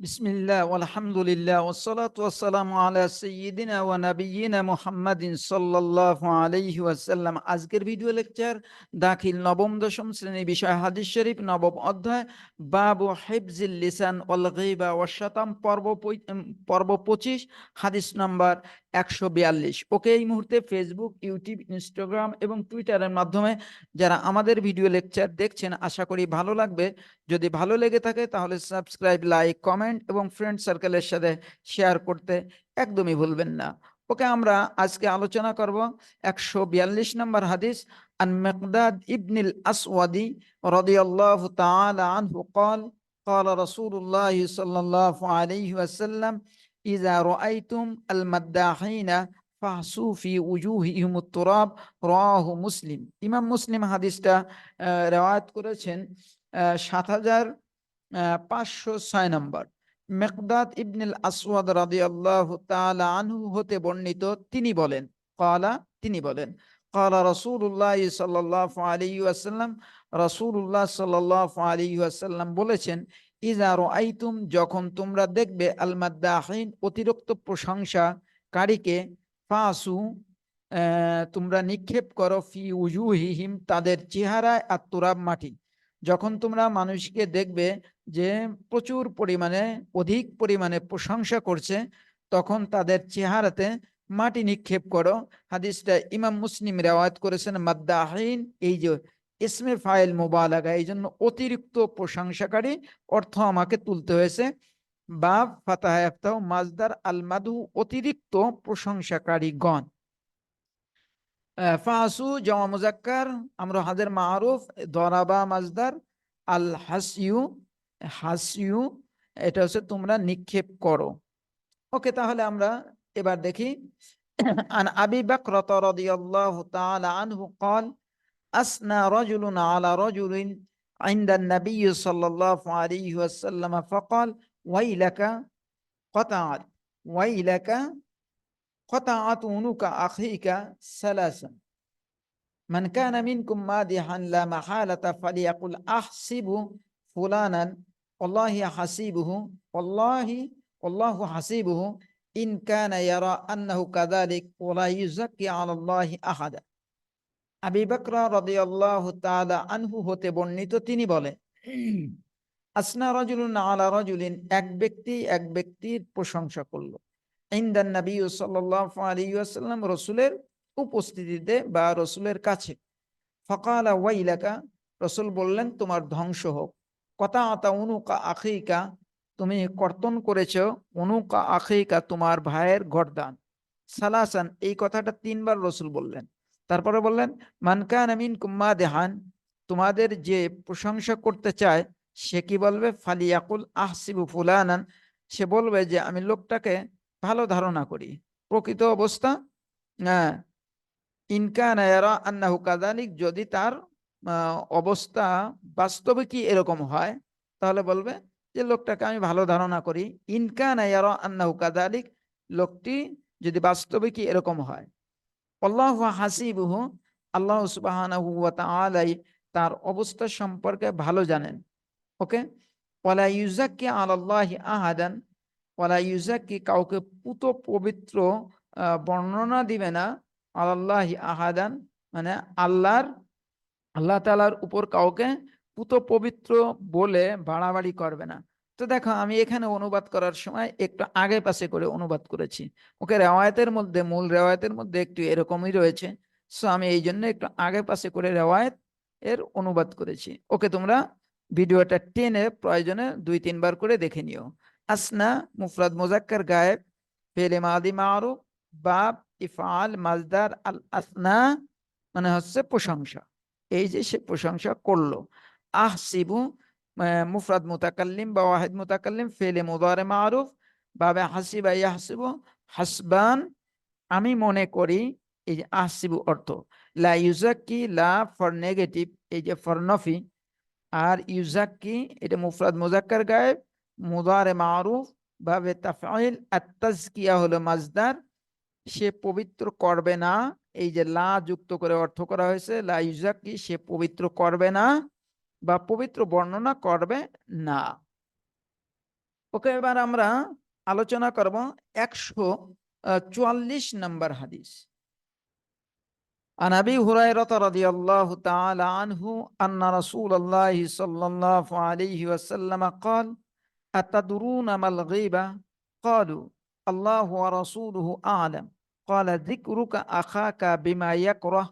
بسم الله والحمد لله والصلاة والسلام على سيدنا ونبينا محمد صلى الله عليه وسلم আজকের video lecture দাখিল নবম দশম শ্রেণী বিষয় হাদিস শরীফ নবম অধ্যায় বাবু হিফজিল লিসান ওয়াল গীবা ওয়াশ শাতাম পর্ব পঁই- উম, পর্ব 25 হাদিস নাম্বার একশো বিয়াল্লিশ ওকে এই মুহূর্তে ফেসবুক ইউটিউব ইনস্টাগ্রাম এবং টুইটারের মাধ্যমে যারা আমাদের ভিডিও লেকচার দেখছেন আশা করি ভালো লাগবে যদি ভালো লেগে থাকে তাহলে সাবস্ক্রাইব লাইক কমেন্ট এবং ফ্রেন্ড সার্কেলের সাথে শেয়ার করতে একদমই ভুলবেন না ওকে আমরা আজকে আলোচনা করব একশো বিয়াল্লিশ নম্বর হাদিস আন মেকদাদ ইবনিল আসওয়াদি রাদিয়াল্লাহু তাআলা আনহু قال قال رسول الله صلى الله عليه وسلم ইজা রাআইতুম আল মাদ্দাহিনা ফাহসু ফি উজুহিহিম তুরাব রাহু মুসলিম ইমাম মুসলিম হাদিসটা রেওয়ায়াত করেছেন সাত হাজার পাঁচশো ছয় নম্বর। মেকদাদ ইবনুল আসওয়াদ আল্লাহ তালা আনহু হতে বর্ণিত তিনি বলেন, ক্বালা, তিনি বলেন, ক্বালা রাসূলুল্লাহ সাল আলী ওয়াসাল্লাম রসুল্লাহ সাল আলী ওয়াসাল্লাম বলেছেন ইজা আইতুম যখন তোমরা দেখবে আল মাদ্দাহিন অতিরিক্ত প্রশংসাকারীকে ফাসু আহ, তোমরা নিক্ষেপ করো ফি উজুহিহিম তাদের চেহারায় আর তুরাব মাটি। যখন তোমরা মানুষকে দেখবে যে প্রচুর পরিমাণে অধিক পরিমাণে প্রশংসা করছে তখন তাদের চেহারাতে মাটি নিক্ষেপ করো। হাদিসটা ইমাম মুসলিম রেওয়ায়ত করেছেন মাদ্দাহিন এই যে ইসমে ফাইল মোবালাগা এই জন্য অতিরিক্ত প্রশংসাকারী অর্থ আমাকে তুলতে হয়েছে বা ফাতাহ ইফতাহ মাজদার আল মাদু অতিরিক্ত প্রশংসাকারী গণ ফাসু জমা মুজাক্কার আমরা হাজার মারুফ দরাবা মাজদার আল হাসিউ হাসিউ এটা হচ্ছে তোমরা নিক্ষেপ করো ওকে তাহলে আমরা এবার দেখি আন আবি বাকরাত রাদিয়াল্লাহু তাআলা আনহু قال أثنى رجل على رجل عند النبي صلى الله عليه وسلم فقال ويلك قطعت ويلك قطعت عنق أخيك ثلاثا. من كان منكم مادحا لا محالة فليقل أحسب فلانا والله حسيبه والله والله حسيبه. إن كان يرى أنه كذلك ولا يزكي على الله أحدا. আবি বকরা রাদিয়াল্লাহু তাআলা আনহু হতে বর্ণিত তিনি বলে, আসনা রাজুলুন আলা রাজুলিন, এক ব্যক্তি এক ব্যক্তির প্রশংসা করল। ইন্দান নবী আলাইহি ওয়াসাল্লাম রসুলের উপস্থিতিতে বা রসুলের কাছে। ফকালা ওয়াইলাকা, রসুল বললেন, তোমার ধ্বংস হোক। কথা আতা অনুকা আখিকা, তুমি কর্তন করেছ অনুকা আখিকা তোমার ভাইয়ের গরদান সালাসান, এই কথাটা তিনবার রসুল বললেন। তারপরে বললেন মানকান আমিন কুম্মা দেহান তোমাদের যে প্রশংসা করতে চায় সে কি বলবে? ফালিয়াকুল আহসিবু ফুলানান সে বলবে যে আমি লোকটাকে ভালো ধারণা করি। প্রকৃত অবস্থা আহ, ইনকান আন্নাহু কাদালিক যদি তার অবস্থা বাস্তবে কি এরকম হয় তাহলে বলবে যে লোকটাকে আমি ভালো ধারণা করি। ইনকান আন্নাহু কাদালিক লোকটি যদি বাস্তবে কি এরকম হয়। আল্লাহ হাসিবুহু, আল্লাহ সুবহানাহু তার অবস্থা সম্পর্কে ভালো জানেন। ওকে? ওয়ালা ইউজাক্কি আলাল্লাহি আহাদান, ওয়ালা ইউজাক্কি কাউকে পুত পবিত্র বর্ণনা দিবে না আলাল্লাহি আহাদান মানে আল্লাহর, আল্লাহ তালার উপর কাউকে পুত পবিত্র বলে বাড়াবাড়ি করবে না। তো দেখো আমি এখানে অনুবাদ করার সময় একটু আগে পাশে করে অনুবাদ করেছি। ওকে রেওয়ায়তের মধ্যে মূল রেওয়ায়তের মধ্যে একটু এরকমই রয়েছে। সো আমি এই জন্য একটু আগে পাশে করে রেওয়ায়ত এর অনুবাদ করেছি। ওকে তোমরা ভিডিওটা টেনে প্রয়োজনে দুই তিনবার করে দেখে নিও। আসনা মুফরাদ মোজাক্কার গায়েব ফেলে মাদি মারুফ বাপ ইফাল মাজদার আল আসনা মানে হচ্ছে প্রশংসা। এই যে সে প্রশংসা করল। আহ, মুফরাদ মুতাকাল্লিম বা ওয়াহিদ মুতাকাল্লিম ফেলে মুদারে মারুফ বাবে হাসিবা ইয়াহসিবু হাসবান আমি মনে করি এই যে আহসিবু অর্থ। লা ইউজাক্কি লা ফর নেগেটিভ, এই যে ফর নফি। আর ইউজাক্কি এটা মুফরাদ মুজাক্কার গায়েব, মুদারে মারুফ ভাবে তাফাইল আত্তাজকিয়া হলো মাজদার। সে পবিত্র করবে না, এই যে লা যুক্ত করে অর্থ করা হয়েছে, লা ইউজাক্কি সে পবিত্র করবে না। বা পবিত্র বর্ণনা করবে না ওকে এবার আমরা আলোচনা করব একশো চুয়াল্লিশ নম্বর হাদিস عن ابي هريره رضي الله تعالى عنه ان رسول الله صلى الله عليه وسلم قال اتدرون ما الغيبه قالوا الله ورسوله اعلم قال ذكرك اخاك بما يكره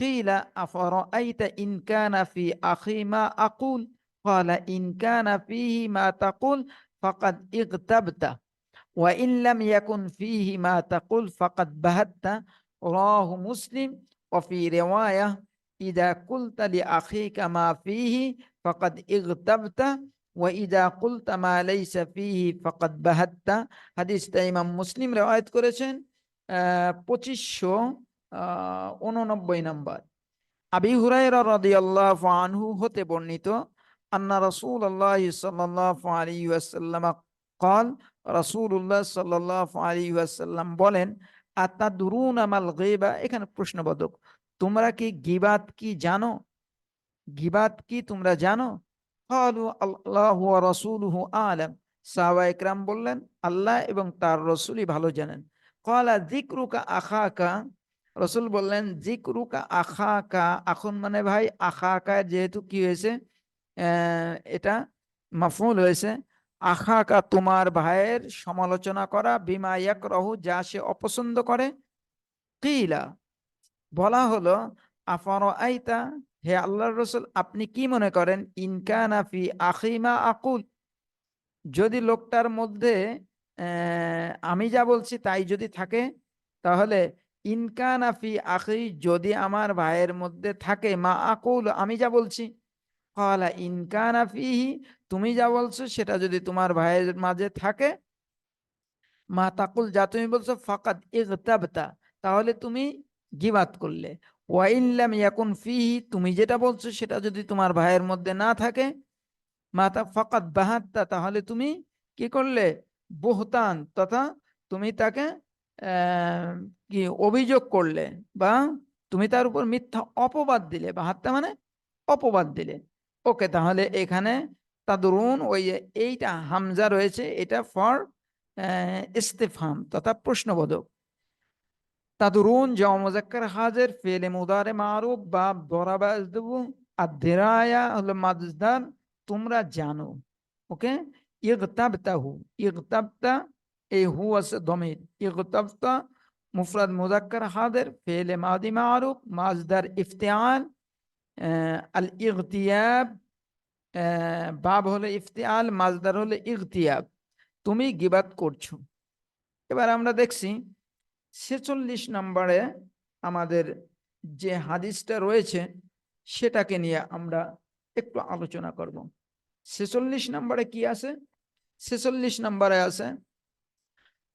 قيل افرايت ان كان في اخي ما اقول قال ان كان فيه ما تقول فقد اغتبت وان لم يكن فيه ما تقول فقد بهت رواه مسلم وفي رواية إذا قلت لأخيك ما فيه فقد اغتبت وإذا قلت ما ليس فيه فقد بهت হাদিসটা ইমাম মুসলিম রেওয়ায়ত করেছেন পঁচিশশো উননব্বই নম্বর আবি হুরাইরা রাদিয়াল্লাহু আনহু হতে বর্ণিত আন্না রাসূলুল্লাহ সাল্লাল্লাহু আলাইহি ওয়াসাল্লাম قال রাসূলুল্লাহ সাল্লাল্লাহু আলাইহি ওয়াসাল্লাম বলেন আতাদুরুন আমাল গীবা এখানে প্রশ্নবোধক তোমরা কি গিবাত কি জানো গিবাত কি তোমরা জানো ক্বালু আল্লাহু ওয়া রাসূলুহু আলাম সাহাবা একরাম বললেন আল্লাহ এবং তার রসুলই ভালো জানেন ক্বালা যিকরুকা আখাকা রসুল বললেন, যিকরুকা আখাকা। এখন মানে ভাই, আখাকা যেহেতু কি হয়েছে? এটা মাফুল হয়েছে। আখাকা তোমার ভাইয়ের সমালোচনা করা, বিমা ইয়াকরাহু, যা সে অপছন্দ করে। কিলা, বলা হলো আফার আইতা হে আল্লাহর রসুল, আপনি কি মনে করেন, ইনকানা ফি আখিমা আকুল? যদি লোকটার মধ্যে আমি যা বলছি তাই যদি থাকে, তাহলে ইনকানা ফি আখি, যদি আমার ভাইয়ের মধ্যে থাকে, মা আকুল, আমি যা বলছি। কালা ইনকানা ফিহি, তুমি যা বলছো, সেটা যদি তোমার ভাইয়ের মাঝে থাকে। মা তাকুল, যা তুমি বলছো, ফাকাদ ইগতাবতা, তাহলে তুমি গিবাত করলে। ওয়াইল্লাম ইয়াকুন ফিহি, তুমি যেটা বলছো, সেটা যদি তোমার ভাইয়ের মধ্যে না থাকে। মাতা ফাকাদ বাহাত্তা, তাহলে তুমি কি করলে? বহতান, তথা তুমি তাকে কি অভিযোগ করলে বা তুমি তার উপর মিথ্যা অপবাদ দিলে বাহাত্তা মানে অপবাদ দিলে। ওকে, তাহলে এখানে তাদরুন ওই যে এইটা হামজা রয়েছে, এটা ফর ইস্তেফাম তথা প্রশ্নবোধক। তাদরুন যা মুজাক্কার হাজির ফেলে মুদারে মারুফ বা দরাবা ইজদবু আর দিরায়া হলো মাজদার, তোমরা জানো, ওকে? ইগতাবতাহু, ইগতাবতা এই হু আছে দমির ইগতাবতা মুফরাদ মুজাক্কার হাদের ফেলে মাদি মারুফ, মাজদার ইফতিআল আল ইগতিয়াব বাব হলো ইফতিআল, মাজদার হলো ইগতিয়াব। তুমি গিবাত করছ। এবার আমরা দেখছি, ছেচল্লিশ নম্বরে আমাদের যে হাদিসটা রয়েছে, সেটাকে নিয়ে আমরা একটু আলোচনা করব। ছেচল্লিশ নম্বরে কি আছে? ছেচল্লিশ নম্বরে আছে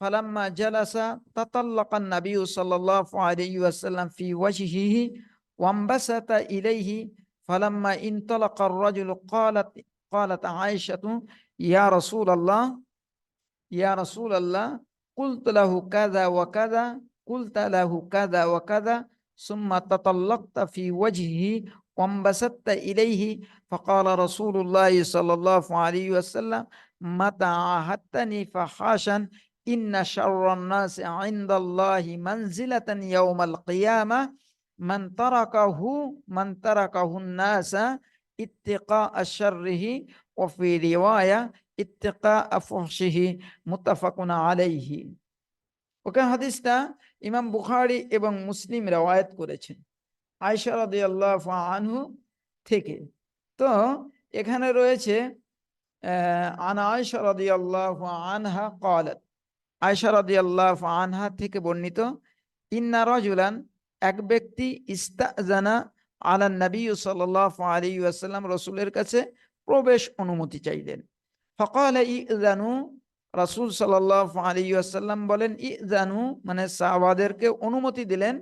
فلما جلس تطلق النبي صلى الله عليه وسلم في وجهه وانبسط إليه فلما انطلق الرجل قالت قالت عائشة يا رسول الله يا رسول الله قلت له كذا وكذا قلت له كذا وكذا ثم تطلقت في وجهه وانبسطت إليه فقال رسول الله صلى الله عليه وسلم متى عاهدتني فحاشا إن شر الناس عند الله منزلة يوم القيامة من تركه من تركه الناس اتقاء شره وفي رواية ইত্তেকা ফুহশিহি মুত্তাফাকুন আলাইহি ওকে হাদিসটা ইমাম বুখারী এবং মুসলিম রওয়ায়াত করেছেন আয়েশা রাদিয়াল্লাহু আনহু থেকে তো এখানে রয়েছে আহ, আন আয়েশা রাদিয়াল্লাহু আনহা قالت রাদিয়াল্লাহু আনহা থেকে বর্ণিত, ইন্না এক ব্যক্তি ইস্তাজানা আলা নবী সাল্লাল্লাহু আলাইহি ওয়াসাল্লাম রাসূলের কাছে প্রবেশ অনুমতি চাইলেন। ফকাল ইজানু রাসূল সাল্লাল্লাহু আলাইহি ওয়াসাল্লাম বলেন ইজানু মানে সাহাবাদেরকে অনুমতি দিলেন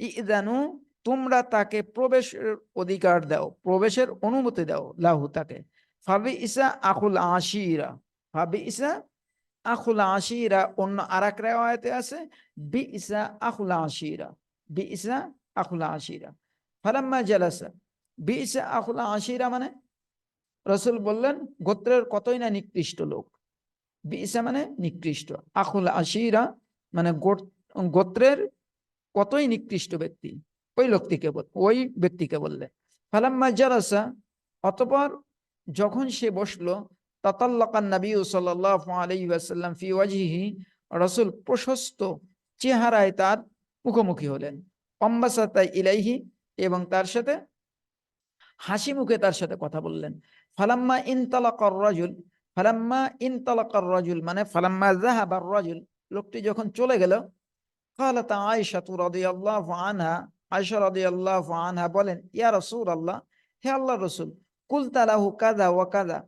ইজানু তোমরা তাকে প্রবেশের অধিকার দাও, প্রবেশের অনুমতি দাও, লাহু তাকে। ফাবি ইসা আখুল আশিরা ফাবি ইসা আকুল আশিরা অন্য আর এক রেওয়ায়তে আছে বি ইসা আকুল আশিরা বি ইসা আকুল আশিরা ফালাম্মা জালাসা বি ইসা আকুল আশিরা মানে রসুল বললেন গোত্রের কতই না নিকৃষ্ট লোক? বি ইসা মানে নিকৃষ্ট। আকুল আশিরা মানে গোত্রের কতই নিকৃষ্ট ব্যক্তি? ওই লোকটিকে বল ওই ব্যক্তিকে বললে। ফালাম্মা জালাসা, অতপর যখন সে বসল তাতাল্লাকান নবী সাল্লাহ রসুল প্রশস্ত চেহারায় তার মুখোমুখি হলেন। ইলাইহি এবং তার সাথে হাসি মুখে তার সাথে কথা বললেন। ফালাম্মা ইনতালাকর রাজুল, ফালাম্মা ইনতালাকর রাজুল মানে ফালাম্মা জাহাবার রাজুল, লোকটি যখন চলে গেল, কালাতা আয়সা তু আনহা আয়সা আনহা বলেন, ইয়া রসুল আল্লাহ হে আল্লাহ রসুল কুলতালাহু কাদা ওয়া কাদা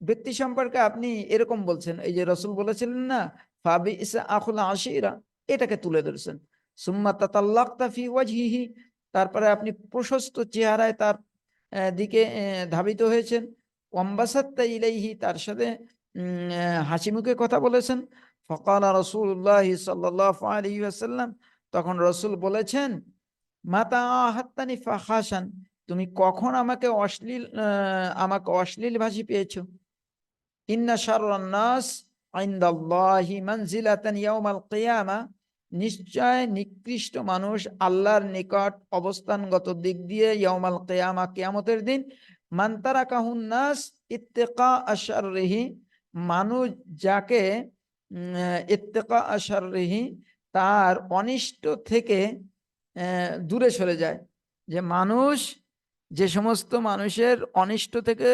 ব্যক্তি সম্পর্কে আপনি এরকম বলছেন, এই যে রসুল বলেছিলেন না ফাবি ইসা আখুল আশিরা, এটাকে তুলে ধরেছেন। সুম্মা তাতাল্লাকতা ফি ওয়াজহিহি, তারপরে আপনি প্রশস্ত চেহারায় তার দিকে ধাবিত হয়েছেন। ওয়াম্বাসাত্তা ইলাইহি, তার সাথে হাসি মুখে কথা বলেছেন। ফকালা রসুল্লাহ আসাল্লাম তখন রসুল বলেছেন, মাতা হাত্তানি ফাহাসান তুমি কখন আমাকে অশ্লীল আমাকে অশ্লীল ভাষী পেয়েছ? ইন্না শারনাস আইন্দাল্লাহি মানজিলাতান ইয়াউমাল কিয়ামা নিশ্চয় নিকৃষ্ট মানুষ আল্লাহর নিকট অবস্থানগত দিক দিয়ে ইয়াউমাল কিয়ামা কিয়ামতের দিন মান্তারা কাহুন নাস ইত্তেকা আশাররিহি মানুষ যাকে ইত্তেকা আশাররিহি তার অনিষ্ট থেকে দূরে সরে যায় যে মানুষ যে সমস্ত মানুষের অনিষ্ট থেকে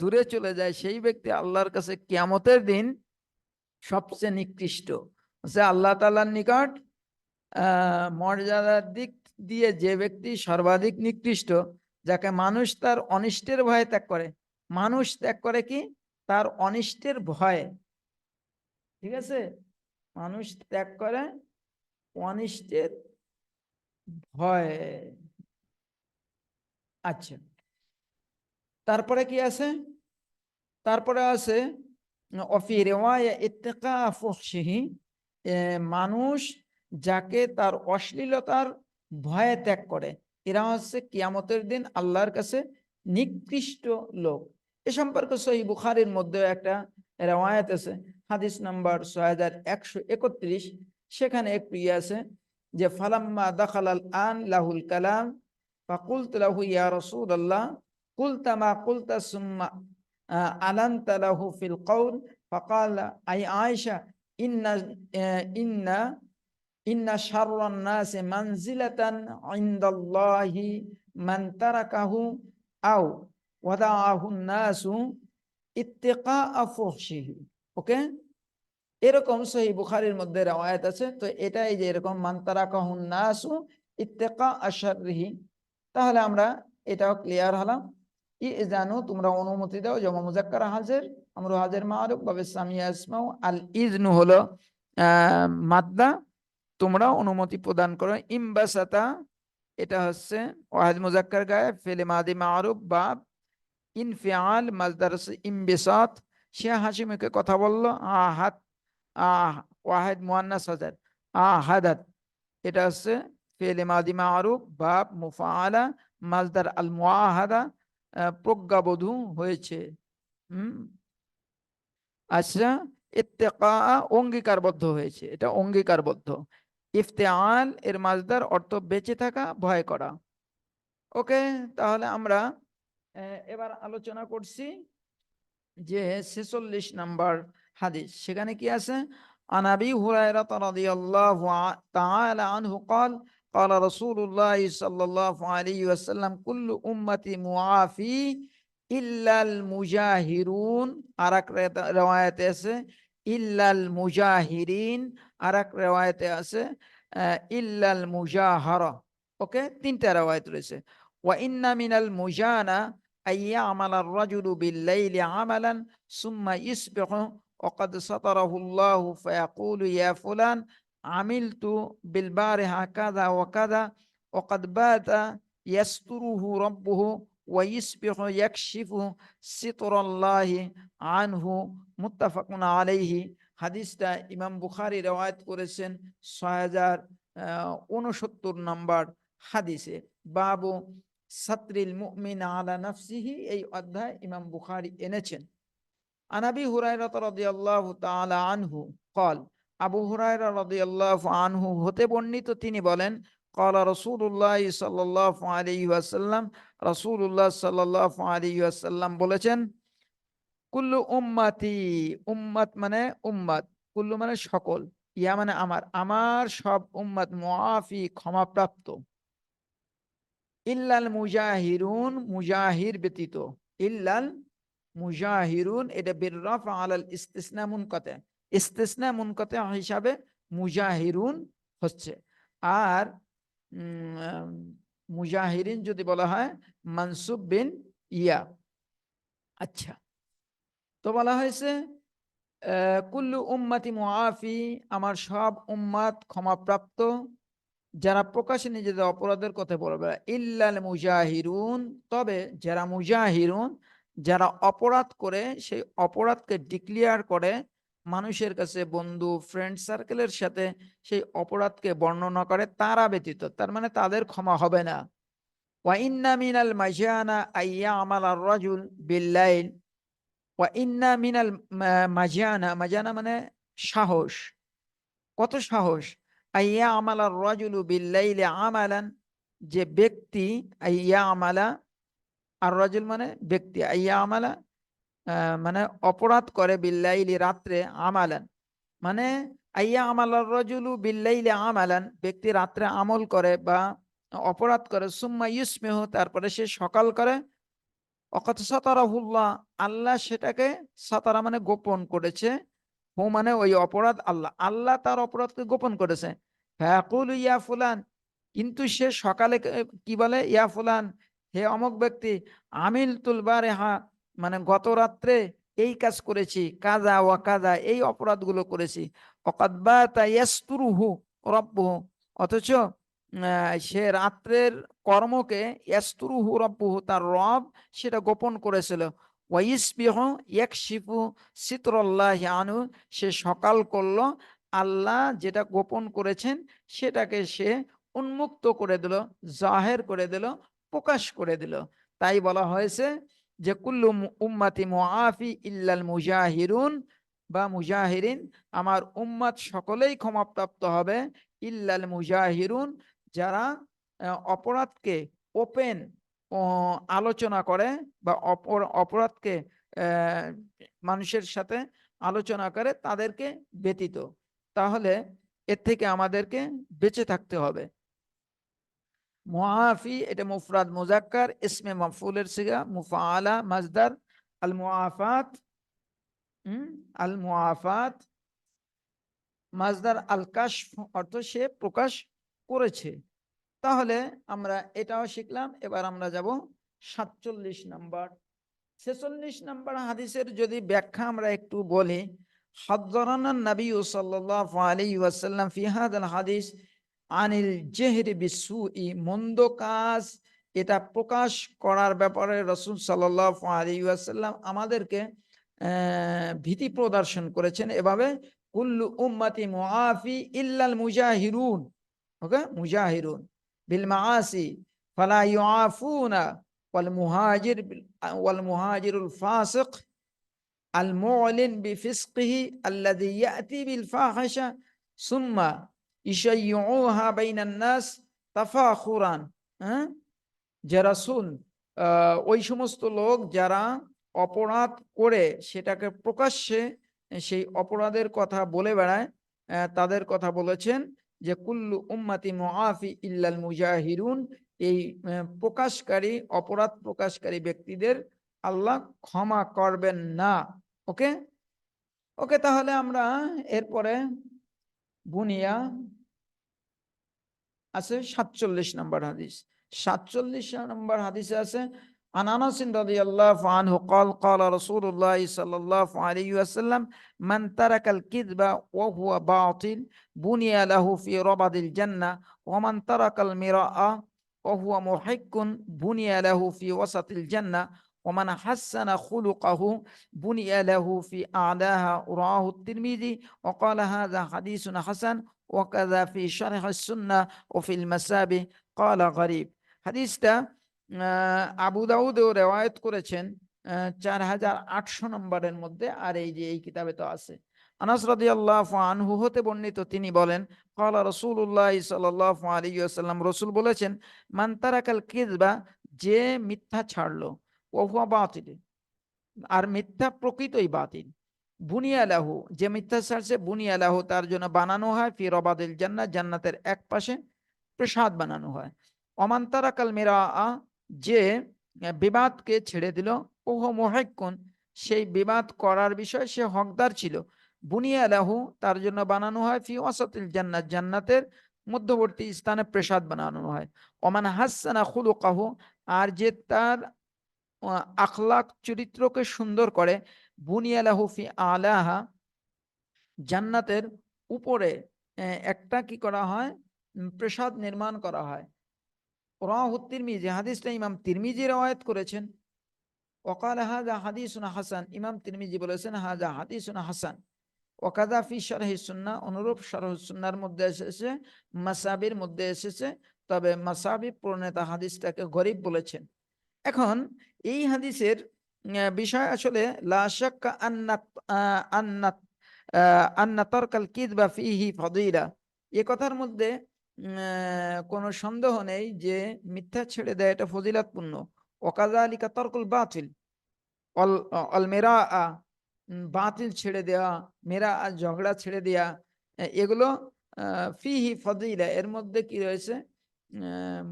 দূরে চলে যায়, সেই ব্যক্তি আল্লাহর কাছে কিয়ামতের দিন সবচেয়ে নিকৃষ্ট। সে আল্লাহ তাআলার নিকট মর্যাদার দিক দিয়ে যে ব্যক্তি সর্বাধিক নিকৃষ্ট, যাকে মানুষ তার অনিষ্টের ভয়ে ত্যাগ করে। মানুষ ত্যাগ করে কি? তার অনিষ্টের ভয়ে। ঠিক আছে? মানুষ ত্যাগ করে অনিষ্টের ভয়ে। আচ্ছা। তারপরে কি আছে? তারপরে আছে অফি রেওয়ায়া ইত্তেকা ফুহশিহি মানুষ যাকে তার অশ্লীলতার ভয়ে ত্যাগ করে। এরা হচ্ছে কিয়ামতের দিন আল্লাহর কাছে নিকৃষ্ট লোক। এ সম্পর্কে সহি বুখারির মধ্যে একটা রেওয়ায়াত আছে, হাদিস নাম্বার ছয় হাজার একশো একত্রিশ। সেখানে একটু ইয়ে আছে যে, ফালাম্মা দাখালাল আন লাহুল কালাম ফাকুলত লাহু ইয়া রাসূলুল্লাহ কুলতা মা কুলতা সুম্মা আহ, আলানতা লাহু ফিল কওল ফাকাল আই আয়েশা ইন্না আহ, ইন্না ইন্না শাররান নাসি মানজিলাতান ইনদাল্লাহি মান তারাকাহু আও ওয়াদাআহু নাসু ইত্তিকা ফুহশিহি ওকে এরকম সহি বুখারীর মধ্যে রাওয়ায়াত আছে। তো এটাই যে এরকম মান তারাকাহু নাসু ইত্তিকা আশাররিহি তাহলে আমরা এটাও ক্লিয়ার হলাম। ই জানু? তোমরা অনুমতি দাও যেমন মুজাক্কার হাজির আমরা হাজির মারুফ বাবে সামিয়া ইসমাউ আল ইজনু হলো মাদ্দা। তোমরা অনুমতি প্রদান করো। ইমবাসাতা এটা হচ্ছে ওয়াহিদ মুজাক্কার গায়ে ফেলে মাদি মারুফ বা ইনফিয়াল মাজদার হচ্ছে ইমবিসাত। সে হাসি মুখে কথা বলল আহাত আহ ওয়াহিদ মুয়ান্নাস হাজার আহাদাত এটা হচ্ছে ফেলে মাদি মারুফ বাব মুফাআলা মাজদার আল মুআহাদা। আহ, প্রজ্ঞাবধূ হয়েছে হুম আচ্ছা ইত্তেকা অঙ্গীকারবদ্ধ হয়েছে এটা অঙ্গীকারবদ্ধ ইফতেআল এর মাজদার অর্থ বেঁচে থাকা ভয় করা ওকে তাহলে আমরা আহ, এবার আলোচনা করছি যে ছেচল্লিশ নাম্বার হাদিস সেখানে কি আছে عن ابي هريره رضي الله ع- تعالى عنه قال قال رسول الله صلى الله عليه وسلم كل أمتي معافي إلا المجاهرون. أرك رواية إلا المجاهرين. أرك رواية آه، إلا المجاهرة. أوكي؟ تنتا رواية رسي وإن من المجانا أن يعمل الرجل بالليل عملا ثم يصبح وقد سطره الله فيقول يا فلان عملت بالبارحة كذا وكذا وقد بات يستره ربه ويصبح يكشف ستر الله عنه متفق عليه হাদিসটা ইমাম বুখারী রওয়ায়াত করেছেন ছয় হাজার উনসত্তর নম্বর হাদিসে বাবু সাত্রিল মুমিন আলা নাফসিহি এই অধ্যায় ইমাম বুখারী এনেছেন আনাবি হুরায়রা রাদিয়াল্লাহু তাআলা আনহু قال আবু হুরায়রা রাদিয়াল্লাহু আনহু হতে বর্ণিত তিনি বলেন قال رسول الله صلى الله عليه وسلم রাসূলুল্লাহ সাল্লাল্লাহু আলাইহি ওয়াসাল্লাম বলেছেন কুল্লু উম্মাতি উম্মাত মানে উম্মাত কুল্লু মানে সকল ইয়া মানে আমার আমার সব উম্মাত মুআফি ক্ষমাপ্রাপ্ত ইল্লাল মুজাহিরুন মুজাহির ব্যতীত ইল্লাল মুজাহিরুন এটা বিররাফ আলাল ইস্তিসনা মুনকাতে ইস্তিসনা মুনকাতে হিসাবে মুজাহিরুন হচ্ছে। আর মুজাহিরিন যদি বলা হয়, মানসুব বিন ইয়া। আচ্ছা। তো বলা হয়েছে কুল্লু উম্মাতি মুআফি, আমার সব উম্মাত ক্ষমাপ্রাপ্ত, যারা প্রকাশে নিজেদের অপরাধের কথা বলবে, ইল্লাল মুজাহিরুন। তবে যারা মুজাহিরুন, যারা অপরাধ করে, সেই অপরাধকে ডিক্লিয়ার করে মানুষের কাছে বন্ধু ফ্রেন্ড সার্কেলের সাথে সেই অপরাধকে বর্ণনা করে তারা ব্যতীত। তার মানে তাদের ক্ষমা হবে না। ওয়া ইন্না মিনাল মাজানা আইয়া আমাল আর রাজুল বিল্লাইল। ওয়া ইন্না মিনাল মা- মাজানা মাজানা মানে সাহস। কত সাহস? আইয়া আমালা রাজুলু বিল্লাইলি আমালান। যে ব্যক্তি আইয়া আমালা আর রাজুল মানে ব্যক্তি আইয়া আমালা মানে অপরাধ করে বিল্লাইলি রাত্রে আমালান। মানে আইয়া আমালার রাজুলু বিল্লাইলি আমালান, ব্যক্তি রাত্রে আমল করে বা অপরাধ করে, সুম্মা ইউসমেহ, তারপরে সে সকাল করে। অকত সাতারাহুল্লাহ, আল্লাহ সেটাকে সাতারা মানে গোপন করেছে। হু মানে ওই অপরাধ আল্লাহ আল্লাহ তার অপরাধকে গোপন করেছে। ফ্যাকুল, ইয়া ফুলান, কিন্তু সে সকালে কি বলে? ইয়া ফুলান, হে অমুক ব্যক্তি আমিল তুলবারে হা মানে গত রাত্রে এই কাজ করেছি কাজা ওয়া কাজা এই অপরাধগুলো করেছি। অথচ সে রাত্রের কর্মকে ইয়াস্তুরুহু রব্বুহু, তার রব সেটা গোপন করেছিল। ওয়াইসবিহ ইয়াকশিফু সিতরল্লাহ আনু সে সকাল করল, আল্লাহ যেটা গোপন করেছেন সেটাকে সে উন্মুক্ত করে দিল, জাহের করে দিল, প্রকাশ করে দিল। তাই বলা হয়েছে যে কুল্লু উম্মাতি মুআফি ইল্লাল মুজাহিরুন, বা মুজাহিরিন, আমার উম্মাত সকলেই ক্ষমাপ্রাপ্ত হবে। ইল্লাল মুজাহিরুন, যারা অপরাধকে ওপেন আলোচনা করে, বা অপর- অপরাধকে মানুষের সাথে আলোচনা করে, তাদেরকে ব্যতীত। তাহলে এর থেকে আমাদেরকে বেঁচে থাকতে হবে। মুআফি, এটা মুফরাদ মুজাক্কার ইসমে মাফুলের সিগা, মুফাআলা, মাজদার আল মুআফাত আল মুআফাত মাজদার আল কাশফ অর্থ সে প্রকাশ করেছে। তাহলে আমরা এটাও শিখলাম, এবার আমরা যাব সাতচল্লিশ নাম্বার। ছেচল্লিশ নাম্বার হাদিসের যদি ব্যাখ্যা আমরা একটু বলি হাদ্দরানা নবী সাল্লাহ আলী ওয়াসাল্লাম ফিহাদ আল হাদিস আনিল জেহরি বিসু ই মন্দ কাজ, এটা প্রকাশ করার ব্যাপারে রসুল সাল্লাম আমাদেরকে ভীতি প্রদর্শন করেছেন এভাবে, কুল্লু উম্মাতি মুআফি ইল্লাল মুজাহিরুন, ওকে? মুজাহিরুন, বিল মাআসি, ফালা ইউআফুনা, ওয়াল মুহাজির ওয়াল মুহাজিরুল ফাসিক, আল মুআলিন বিফিসকিহি আল্লাযী ইয়াতি বিল ফাহাশা, সুম্মা ইশাইয়ুহা বাইনান নাস তাফাখুরান হ্যাঁ যারা শুন ওই সমস্ত লোক যারা অপরাধ করে সেটাকে প্রকাশ্যে সেই অপরাধের কথা বলে বেড়ায় তাদের কথা বলেছেন যে, কুল্লু উম্মাতি মুআফি ইল্লাল মুজাহিরুন এই প্রকাশকারী, অপরাধ প্রকাশকারী ব্যক্তিদের আল্লাহ ক্ষমা করবেন না। ওকে? ওকে, তাহলে আমরা এরপরে বুনিয়া আছে সাতচল্লিশ নম্বর হাদিস সাতচল্লিশ নম্বর হাদিসে আছে عن انس رضي الله عنه قال قال رسول الله صلى الله عليه وسلم من ترك الكذب وهو باطل بني له في ربض الجنه ومن ترك المراء وهو محق بني له في وسط الجنه ওমান হাসানা খুলু কাহু বুনিয়া লাহু ফি আলাহা রাহু তিরমিজি ওকাল হাদা হাদিসুন হাসান ওয়াকাদা ফি শারহ সুন্না ও ফিল মাসাবি কালা গরিব হাদিসটা আবু দাউদ রেওয়ায়ত করেছেন চার হাজার আটশো নম্বরের মধ্যে, আর এই যে এই কিতাবে তো আছে। আনাস আল্লাহ আনহু হতে বর্ণিত তিনি বলেন, কলা রসুল্লাহ সাল্লাহ আলী আসাল্লাম রসুল বলেছেন মান্তারাকাল কিজবা যে মিথ্যা ছাড়লো ওয়া হুয়া বাতিল। আর মিথ্যা প্রকৃতই বাতিল। বুনিয়া লাহু, যে মিথ্যা ছাড়ছে বুনিয়া লাহু, তার জন্য বানানো হয় ফি রবাদিল জান্নাত জান্নাতের এক পাশে প্রসাদ বানানো হয়। অমান্তারা কাল মেরা যে বিবাদকে ছেড়ে দিল, ওহ মোহেকুন সেই বিবাদ করার বিষয়ে সে হকদার ছিল। বুনিয়া লাহু, তার জন্য বানানো হয় ফি ওয়াসাতিল জান্নাত জান্নাতের মধ্যবর্তী স্থানে প্রসাদ বানানো হয়। ওমান হাসানা খুলুকাহু, আর যে তার আখলাক চরিত্রকে সুন্দর করে বুনিয়া লাহু ফি আলাহা, জান্নাতের উপরে একটা কি করা হয়? প্রসাদ নির্মাণ করা হয়। রাহু তিরমিজি, হাদিসটা ইমাম তিরমিজি রওয়ায়াত করেছেন। ওকাল হাজা হাদিসুন হাসান, ইমাম তিরমিজি বলেছেন হাজা হাদিসুন হাসান। অনুরূপ মধ্যে এসেছে, মাসাবির মধ্যে এসেছে, তবে মাসাবি প্রণেতা হাদিসটাকে গরিব বলেছেন। এখন এই হাদিসের বিষয় আসলে লা শাক্কা আন্না ফিহি ফাদিলা। এ কথার মধ্যে কোনো সন্দেহ নেই যে মিথ্যা ছেড়ে দেয় এটা ফজিলাতপূর্ণ। ওকাজালিকা তরকুল বাতিল। অল মেরা বাতিল ছেড়ে দেওয়া মেরা আ ঝগড়া ছেড়ে আহ, এগুলো ফিহি ফদিলা। এর মধ্যে কি রয়েছে?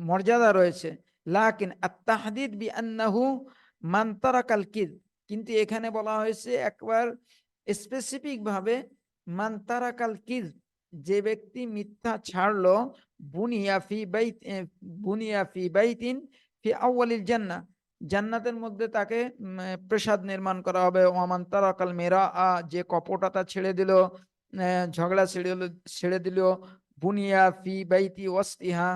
মর্যাদা রয়েছে। লাকিন আত্তাহাদিদ বি আন্নাহু মান তারাকাল কিদ। কিন্তু এখানে বলা হয়েছে একবার স্পেসিফিক ভাবে মান তারাকাল কিদ যে ব্যক্তি মিথ্যা ছাড়লো বুনিয়া ফি বাইত এ, বুনিয়া ফি বাইতিন ফি আউয়ালিল জান্নাহ। জান্নাতের মধ্যে তাকে প্রাসাদ নির্মাণ করা হবে। ওমান তারাকাল মেরা আ যে কপটতা ছেড়ে দিল ঝগড়া ছেড়ে ছেড়ে দিল বুনিয়া ফি বাইতি ওয়াসতিহা।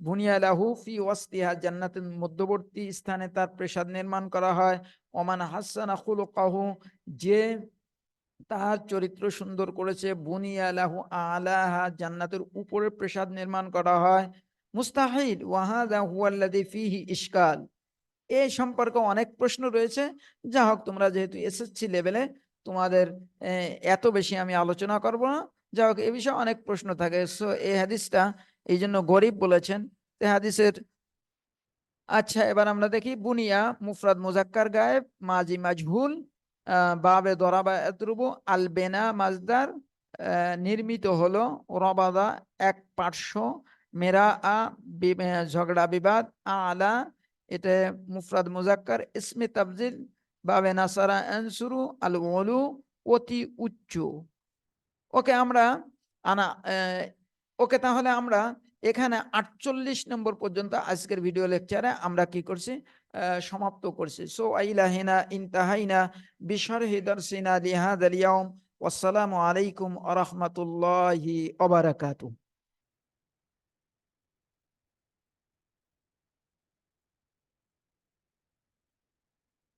বুনিয়া লাহু ফি ওয়াসতিহা, জান্নাতের মধ্যবর্তী স্থানে তার প্রাসাদ নির্মাণ করা হয়। ওমান হাসানা খুলুকাহু, যে তার চরিত্র সুন্দর করেছে। বুনিয়া লাহু আলাহা, জান্নাতের উপরে নির্মাণ করা হয়। মুস্তাহিল, ওয়াহাদা হুয়াল্লাযী ফিহি ইশকাল। এই সম্পর্কে অনেক প্রশ্ন রয়েছে। যা হোক, তোমরা যেহেতু এসএসসি লেভেলে, তোমাদের এত বেশি আমি আলোচনা করব না। যা হোক, এ বিষয়ে অনেক প্রশ্ন থাকে। সো, এই হাদিসটা এই জন্য গরিব বলেছেন এই হাদিসের। আচ্ছা এবার আমরা দেখি বুনিয়া, মুফরাদ মুজাক্কার গায়েব, মাজি মাজহুল বাবে দরাবা এতরুবু আল বেনা মাজদার নির্মিত হলো রবাদা এক পার্শ্ব মেরা আ ঝগড়া বিবাদ, আলা এটা মুফরাদ মুজাক্কার, ইসমে তাবজিল বাবে নাসারা আনসুরু আল ওলু অতি উচ্চ। ওকে, আমরা আনা ওকে, তাহলে আমরা এখানে আটচল্লিশ নম্বর পর্যন্ত আজকের ভিডিও লেকচারে আমরা কি করছি? সমাপ্ত করছি। সো আইলাহিনা ইনতাহাইনা বিশরহি দারসিনা রিহাদ আলিয়াম আসসালামু আলাইকুম আ রহমতুল্লাহি